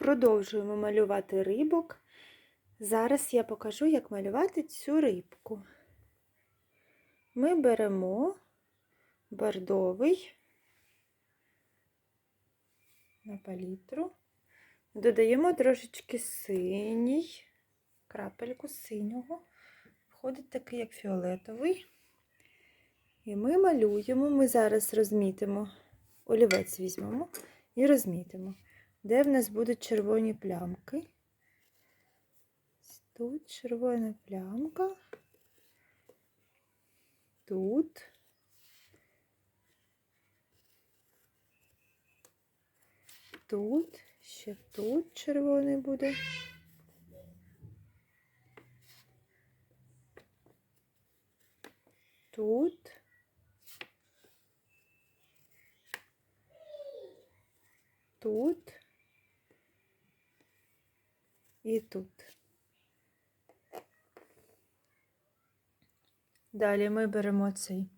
Продовжуємо малювати рибок. Зараз я покажу, як малювати цю рибку. Ми беремо бордовий на палітру, додаємо трошечки синій, крапельку синього, входить такий, як фіолетовий. І ми малюємо, ми зараз розмітимо, олівець візьмемо і розмітимо, де в нас будуть червоні плямки. Тут червона плямка. Тут. Тут, ще тут червоний буде. Тут. Тут. І тут. Далі ми беремо цей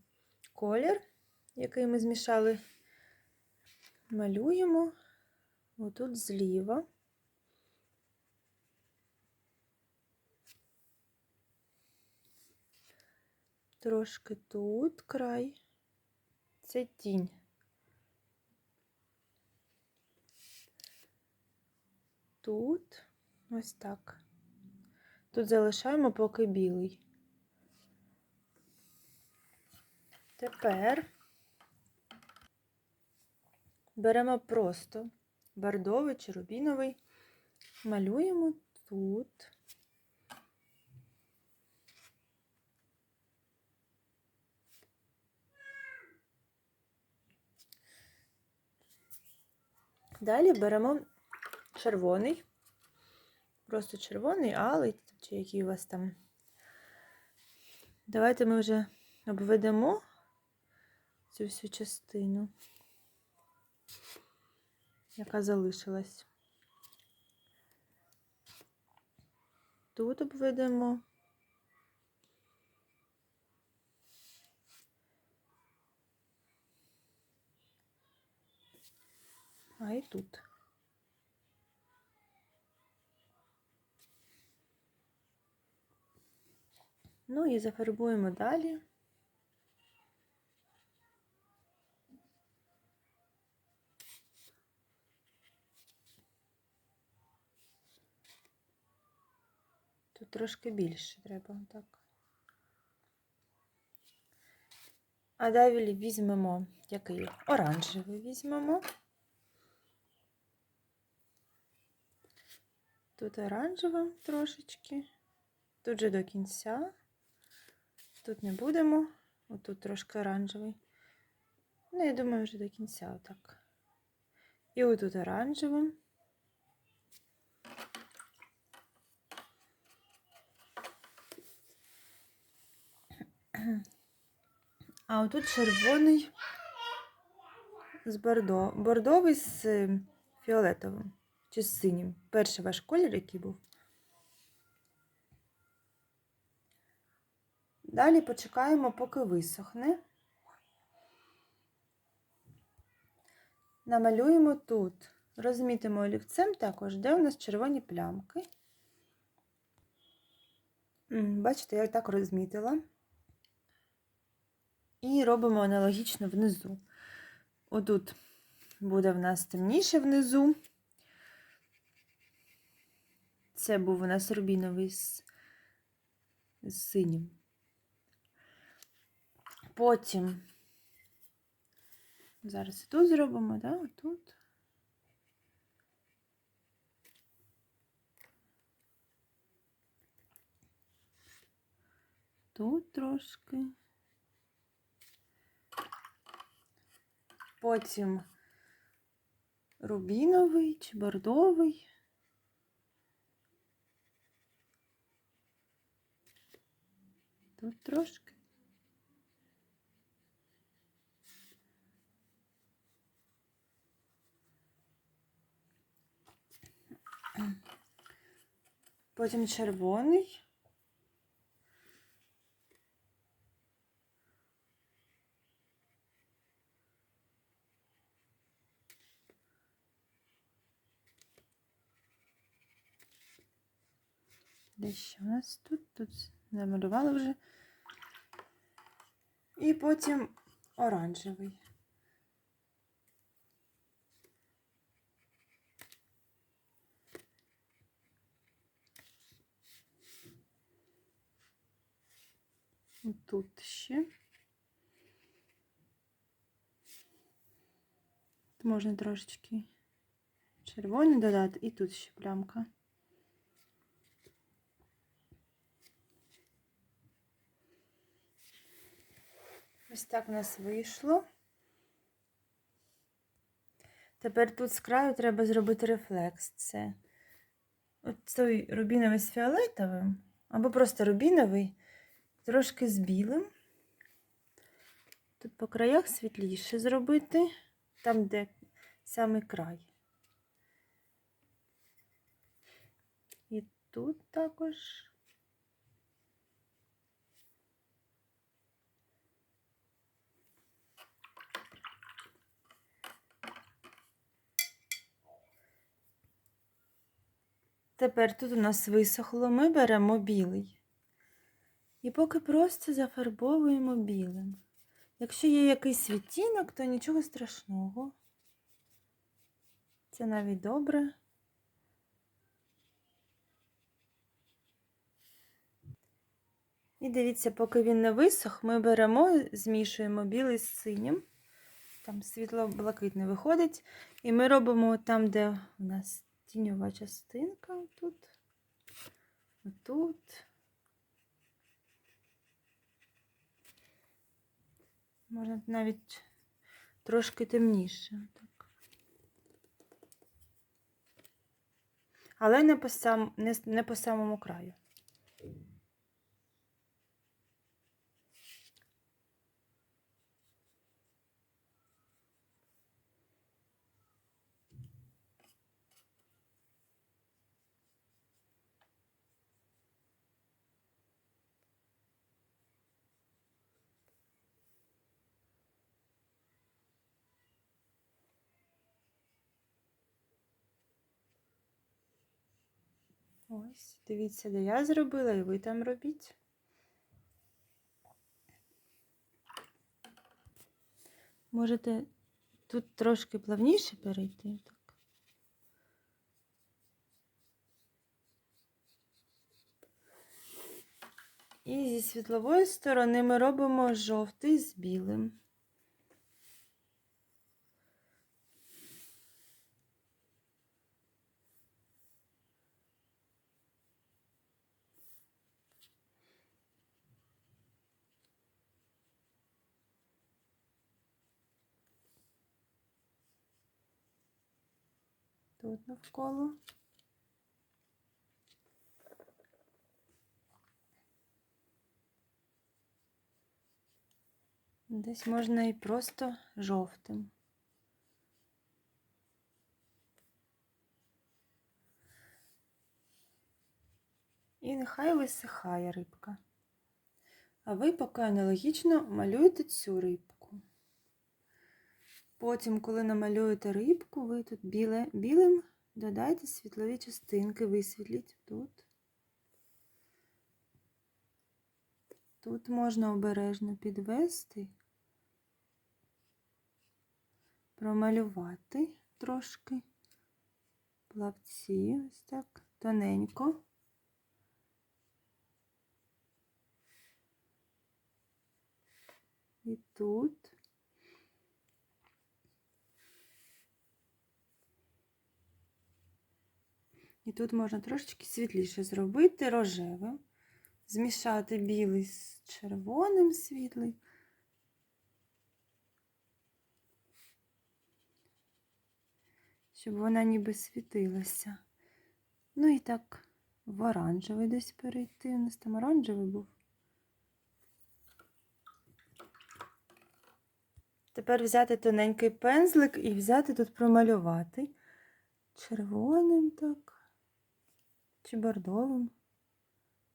колір, який ми змішали, малюємо отут зліва. Трошки тут край, це тінь. Тут ось так. Тут залишаємо поки білий. Тепер беремо просто бордовий чи рубіновий, малюємо тут. Далі беремо червоний, просто червоний, алий, чи який у вас там. Давайте ми вже обведемо цю всю частину, яка залишилась. Тут обведемо. А і тут. Ну і зафарбуємо далі. Тут трошки більше треба так. А далі візьмемо який оранжевий візьмемо. Тут оранжевим трошечки, тут же до кінця, тут не будемо, отут трошки оранжевий. Ну, я думаю, вже до кінця отак. І отут оранжевим. А отут червоний з бордо. Бордовий з фіолетовим чи з синім. Перший ваш колір, який був. Далі почекаємо, поки висохне. Намалюємо тут, розмітимо олівцем також, де у нас червоні плямки. Бачите, я так розмітила. І робимо аналогічно внизу. Отут буде в нас темніше внизу. Це був у нас рубіновий з, з синім. Потім, зараз і тут зробимо, да? Отут. Тут трошки. Потім рубіновий чи бордовий. Тут трошки. Потім червоний. Де ще у нас тут? Тут намалювали вже. І потім оранжевий. Тут ще. Тут можна трошечки червоний додати, і тут ще плямка. Ось так у нас вийшло. Тепер тут з краю треба зробити рефлекс. Це той рубіновий з фіолетовим, або просто рубіновий, трошки з білим. Тут по краях світліше зробити, там, де самий край. І тут також. Тепер тут у нас висохло, ми беремо білий. І поки просто зафарбовуємо білим. Якщо є якийсь відтінок, то нічого страшного. Це навіть добре. І дивіться, поки він не висох, ми беремо, змішуємо білий з синім. Там світло-блакитне виходить. І ми робимо там, де у нас тіньова частинка, тут, отут. Можна навіть трошки темніше. Так. Але не по, сам, не, не по самому краю. Ось, дивіться, де я зробила, і ви там робіть. Можете тут трошки плавніше перейти. Так. І зі світлової сторони ми робимо жовтий з білим. Тут навколо. Десь можна і просто жовтим. І нехай висихає рибка. А ви поки аналогічно малюєте цю рибку. Потім, коли намалюєте рибку, ви тут біле, білим додайте світлові частинки, висвітліть тут. Тут можна обережно підвести, промалювати трошки плавці, ось так, тоненько. І тут. І тут можна трошечки світліше зробити рожевим, змішати білий з червоним світлий. Щоб вона ніби світилася. Ну і так в оранжевий десь перейти. У нас там оранжевий був. Тепер взяти тоненький пензлик і взяти тут промалювати червоним так, чи бордовим,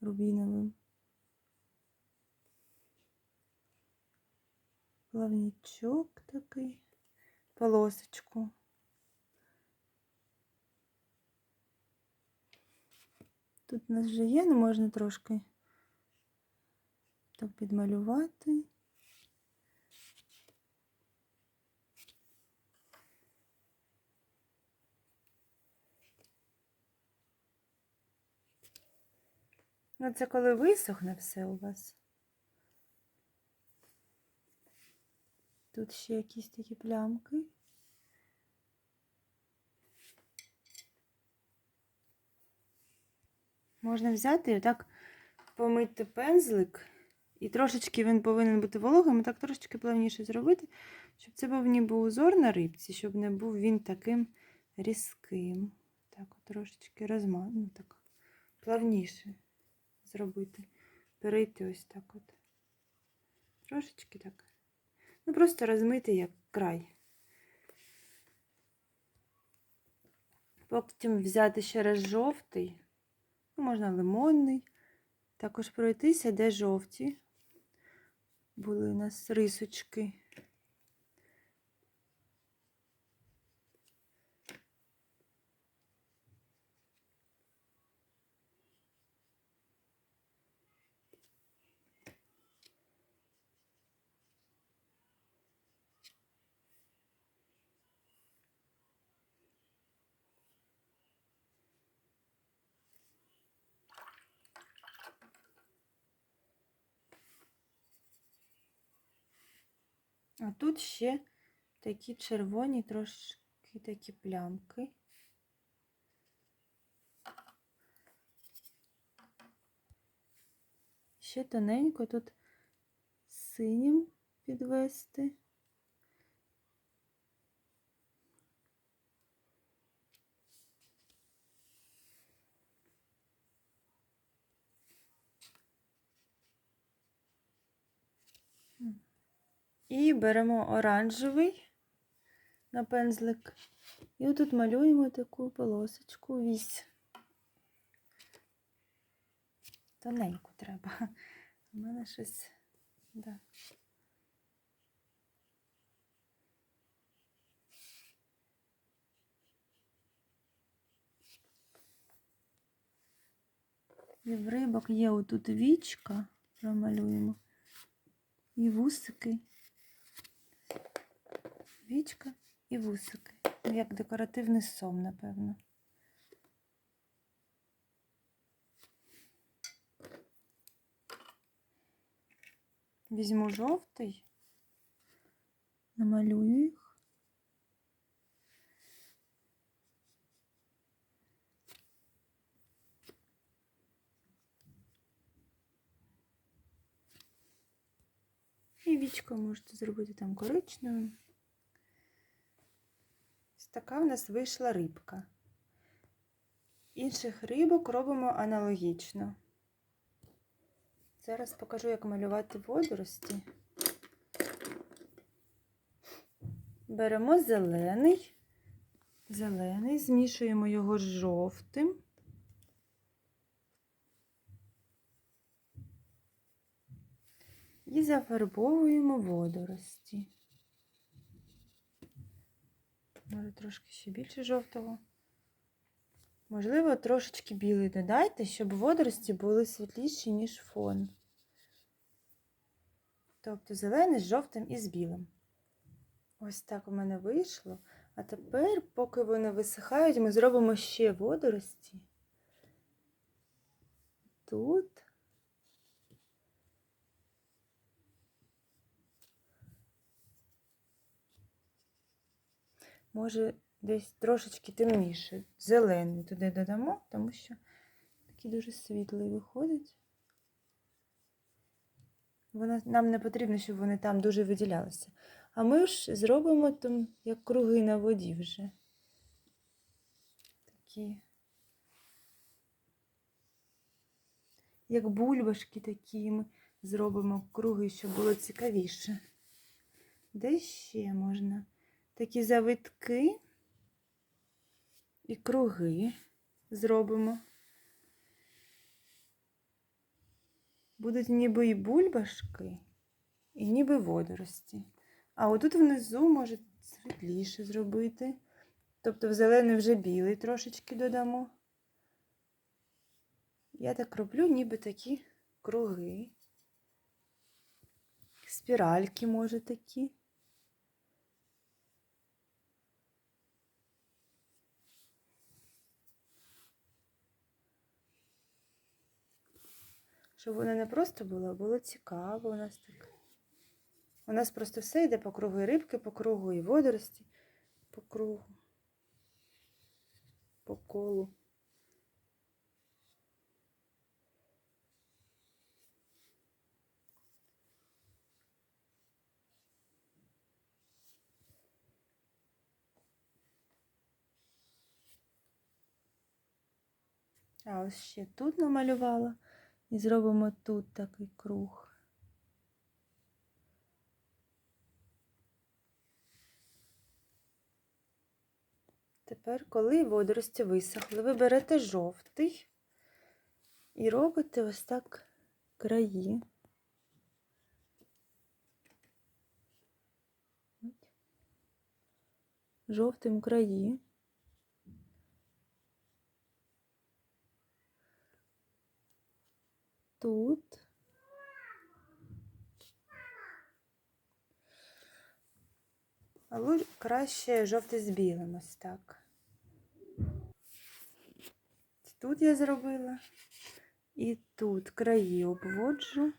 рубіновим. Плавнічок такий, полосочку. Тут у нас вже є, ну можна трошки так підмалювати. Ну, це коли висохне все у вас. Тут ще якісь такі плямки. Можна взяти і так помити пензлик. І трошечки він повинен бути вологим, і так трошечки плавніше зробити, щоб це був ніби узор на рибці, щоб не був він таким різким. Так, от трошечки розма... ну, так, плавніше зробити. Перейти ось так от. Трошечки так. Ну, просто розмити як край. Потім взяти ще раз жовтий, ну, можна лимонний. Також пройтися, де жовті. Були у нас рисочки. А тут ще такі червоні трошки такі плямки. Ще тоненько тут синім підвести. І беремо оранжевий на пензлик. І отут малюємо таку полосочку вісь. Тоненьку треба. У мене щось. Да. І в рибок є отут вічка, промалюємо, і вусики. Вічка і вусики. Ну, Як декоративний сом, напевно. Візьму жовтий, намалюю їх. І вічко можете зробити там коричневим. Така в нас вийшла рибка. Інших рибок робимо аналогічно. Зараз покажу, як малювати водорості. Беремо зелений, зелений, змішуємо його з жовтим. І зафарбовуємо водорості. Може, трошки ще більше жовтого. Можливо, трошечки білий додайте, щоб водорості були світліші, ніж фон. Тобто зелений з жовтим і з білим. Ось так у мене вийшло. А тепер, поки вони висихають, ми зробимо ще водорості. Тут. Може, десь трошечки темніше. Зелений туди додамо, тому що такий дуже світлий виходить. Нам не потрібно, щоб вони там дуже виділялися. А ми ж зробимо там як круги на воді вже. Такі. Як бульбашки такі ми зробимо круги, щоб було цікавіше. Де ще можна? Такі завитки і круги зробимо. Будуть ніби і бульбашки, і ніби водорості. А отут внизу може світліше зробити. Тобто в зелений вже білий трошечки додамо. Я так роблю, ніби такі круги. Спіральки, може, такі. Щоб воно не просто було, а було цікаво у нас так. У нас просто все йде по кругу, і рибки по кругу, і водорості по кругу, по колу. А ось ще тут намалювала і зробимо тут такий круг. Тепер, коли водорості висохли, ви берете жовтий і робите ось так краї. Жовтим краї. Тут. А лу- краще жовтий з білим ось так. Тут я зробила. І тут краї обводжу.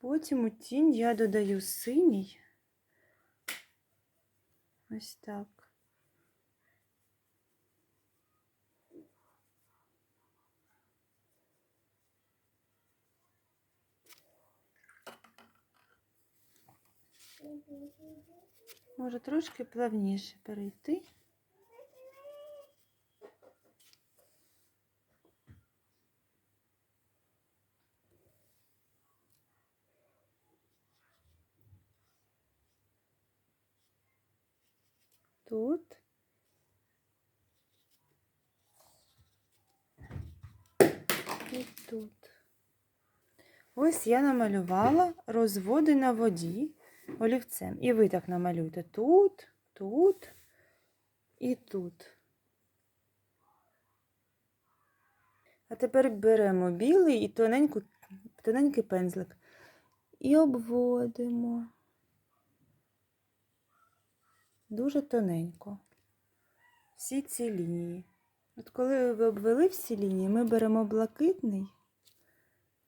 Потім у тінь я додаю синій. Ось так. Може трошки плавніше перейти. Тут. І тут. Ось я намалювала розводи на воді олівцем. І ви так намалюйте тут, тут і тут. А тепер беремо білий і тоненьку, тоненький пензлик і обводимо дуже тоненько всі ці лінії. От коли ви обвели всі лінії, ми беремо блакитний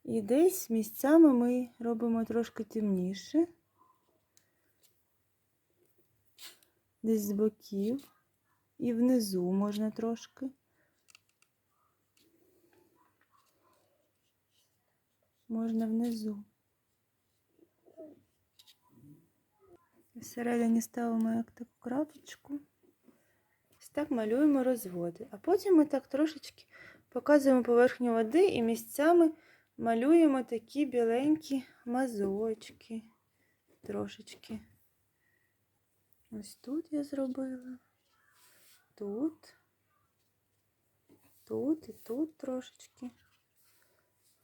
і десь місцями ми робимо трошки темніше. Десь з боків і внизу можна трошки. Можна внизу. Всередині ставимо як таку крапочку. Ось так малюємо розводи. А потім ми так трошечки показуємо поверхню води і місцями малюємо такі біленькі мазочки трошечки. Ось тут я зробила. Тут, тут і тут трошечки.